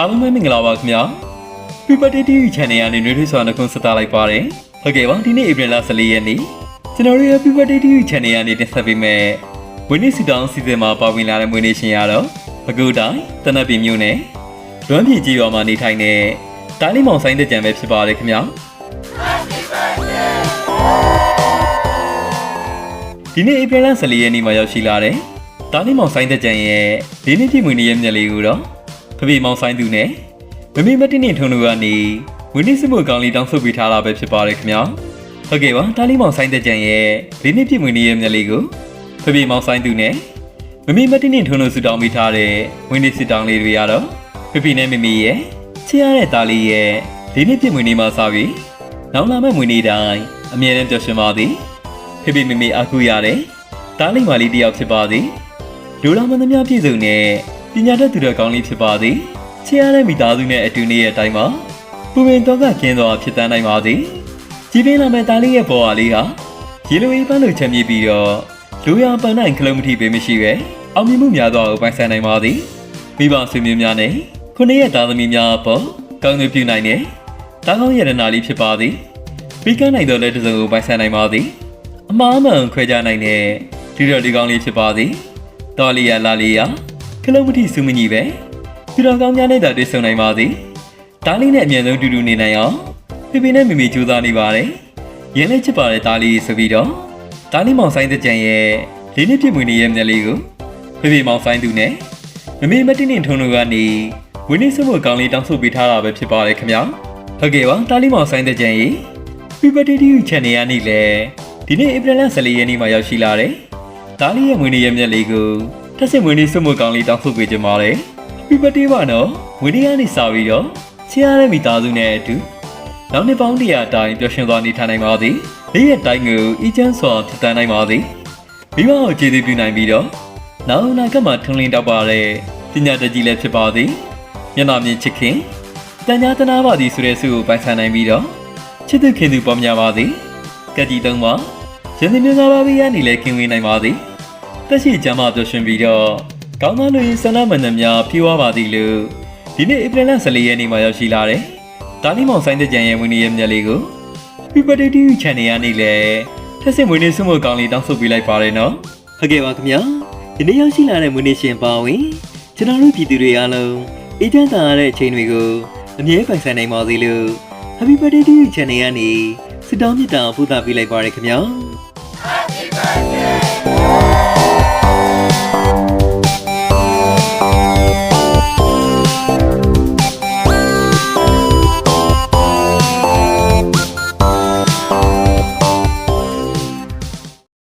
အားလုံးပဲမင်္ဂလာပါခင်ဗျာ People TV Channel ကနေနှွေးထွေးစွာနှုတ်ဆက်တာလိုက်ပါတယ်ဟုတ်ကဲ့ပါဒီနေ့ April 14ရက်နေ့ကျွန်တော်တို့ရဲ့ People TV Channel ကနေတင်ဆက်ပေးမယ့်ဝင်းနေစီတောင်းစီစဉ်မှာပါဝင်လာတဲ့မွေးနေ့ရှင်ရတော့ပကူတိုင်းတနက်ပြည်မြို့နယ်လွမ်းပြည်ကြီးရွာမှာနေထိုင်တဲ့တိုင်းလေးမောင်ဆိုင်တဲ့ကြံပဲဖြစ်ပါတယ်ခင်ဗျာဒီနေ့ April 14ရက်နေ့မှာရောက်ရှိလာတဲ့တိုင်းလေးမောင်ဆိုင်တဲ့ကြံရဲ့ဒီနေ့ပြည့်မွေးနေ့ရဲ့မြက်လေးကိုတော့ ဖဖေမောင်ဆိုင်သူနဲ့မမေမတင်နေထုံတို့ကနေဝင်းနေစမှုကောင်းလေးတောင်းဆိုပေးထားတာပဲဖြစ်ပါတယ်ခင်ဗျာဟုတ်ကဲ့ပါတိုင်းလေးမောင်ဆိုင်တဲ့ကြံရဲ့ဒီနေ့ပြည့်မွေးနေ့ရဲ့မြက်လေးကိုဖဖေမောင်ဆိုင်သူနဲ့မမေမတင်နေထုံတို့ဆူတောင်းပေးထားတဲ့ဝင်းနေစစ်တောင်းလေးတွေရတော့ဖဖေနဲ့မမေရဲ့ချစ်ရတဲ့သားလေးရဲ့ဒီနေ့ပြည့်မွေးနေ့မှာစပြီးနောက်လာမယ့်မွေးနေ့တိုင်းအမြဲတမ်းပျော်ရွှင်ပါသည်ဖေဖေမေမေအားကိုးရတဲ့တားလိမ္မာလေးတစ်ယောက်ဖြစ်ပါသည်လူတော်မင်းသမ ्या ပြည့်စုံတဲ့ ပညာတတ်သူတော်ကောင်းလေးဖြစ်ပါသည်ချစ်ရတဲ့မိသားစုနဲ့အတူနေတဲ့အတိုင်းမှာပူပင်တော့ကကင်းတော်ဖြစ်တန်းနိုင်ပါသည်ကြည်ပင်းလာမဲ့တားလေးရဲ့ပေါ်အားလေးဟာရေလိုအေးပန်းလိုချမ်းမြေပြီးတော့လူရပန်းနိုင်ခလုံးမထိပေးမရှိပဲအောင်မြင်မှုများသောကိုပိုင်ဆိုင်နိုင်ပါသည်မိဘဆွေမျိုးများနဲ့ခုနှစ်ရက်သားသမီးများအပေါ်ကောင်းကျိုးပြုနိုင်တဲ့တားကောင်းရတနာလေးဖြစ်ပါသည်ပြီးကန်းနိုင်သောလက်တစ်စုံကိုပိုင်ဆိုင်နိုင်ပါသည်အမားမှန်ခွဲခြားနိုင်တဲ့ဒီတော်ဒီကောင်းလေးဖြစ်ပါသည်တော်လီယာလာလီယာခ လုံးမတိစုမကြီးပဲဒီတော်ကောင်းများနဲ့တာတွေ့ဆုံနိုင်ပါသည်တားလေးနဲ့အမြန်ဆုံးတူတူနေနိုင်အောင်ဖေဖေနဲ့မေမေကြိုးစားနေပါတယ်ရင်းနဲ့ချစ်ပါတဲ့တားလေးဆိုပြီးတော့တားလေးမောင်ဆိုင်တဲ့ကြံရဲ့လေးနှစ်ပြည့်မွေးနေ့ရဲ့မျက်လေးကိုဖေဖေမောင်ဆိုင်သူနဲ့မမေမတင်တင်ထုံတို့ကနေဝင်းနေစမှုကောင်းလေးတောင်းဆိုပေးထားတာပဲဖြစ်ပါတယ်ခင်ဗျာဟုတ်ကဲ့ပါတားလေးမောင်ဆိုင်တဲ့ကြံရဲ့ People TV Channel ရနေလေဒီနေ့ April 14ရက်နေ့မှာရောက်ရှိလာတယ်။ဒါလေးရဲ့မွေးနေ့ရဲ့မြက်လေးကို ထက်စစ်မွေးနေ့စွတ်မကောင်းလေးတောင်းဆိုပေးကြပါမယ်။ People TV ပါနော်မွေးနေ့ကနေစပြီးတော့ချစ်ရတဲ့မိသားစုနဲ့အတူနောက်နှစ်ပေါင်းတရာအတိုင်းပျော်ရွှင်သွားနေထိုင်နိုင်ပါသည်။နေ့ရက်တိုင်းကိုအီချမ်းစွာဖြစ်တန်းနိုင်ပါသည်။မိဘကိုကျေးဇူးပြုနိုင်ပြီးတော့နောက်အနာဂတ်မှာထွန်းလင်းတောက်ပါတဲ့ပညာတတ်ကြီးလည်းဖြစ်ပါသည်။မျက်နှာမြင်ချစ်ခင်တန်ညာတနာပါသည်ဆိုတဲ့ဆုကိုပိုင်ဆိုင်နိုင်ပြီးတော့ချစ်သူခင်သူပေါ်များပါသည်။ကတိသုံးပါရင်းနှီးမျိုးသားပါဘီရနေလဲကင်းဝေးနိုင်ပါသည်။ တက်ရှိကျမ်းမာပျော်ရွှင်ပြီးတော့ကောင်းသားလူရင်ဆန္ဒမန္တများဖြေဝပါသည်လို့ဒီနေ့ဧပြီလ14ရက်နေ့မှာရောက်ရှိလာတယ်။တာလီမောင်ဆိုင်တဲ့ကြံရဲ့ဝင်းနေရဲ့မြက်လေးကို People TV Channel ကနေလဲထက်စင်မွေးနေ့ဆုမကောင်းလေးတောင်းဆိုပေးလိုက်ပါတယ်နော်။ဟုတ်ကဲ့ပါခင်ဗျာ။ဒီနေ့ရောက်ရှိလာတဲ့မွေးနေ့ရှင်ပါဝင်ကျွန်တော်တို့ပြည်သူတွေအားလုံးအေးချမ်းသာရတဲ့အချိန်တွေကိုအမြဲပိုင်ဆိုင်နိုင်ပါစေလို့ Happy Birthday TV Channel ကနေဆုတောင်းမြတ်တာပို့သပေးလိုက်ပါရခင်ဗျာ။ life.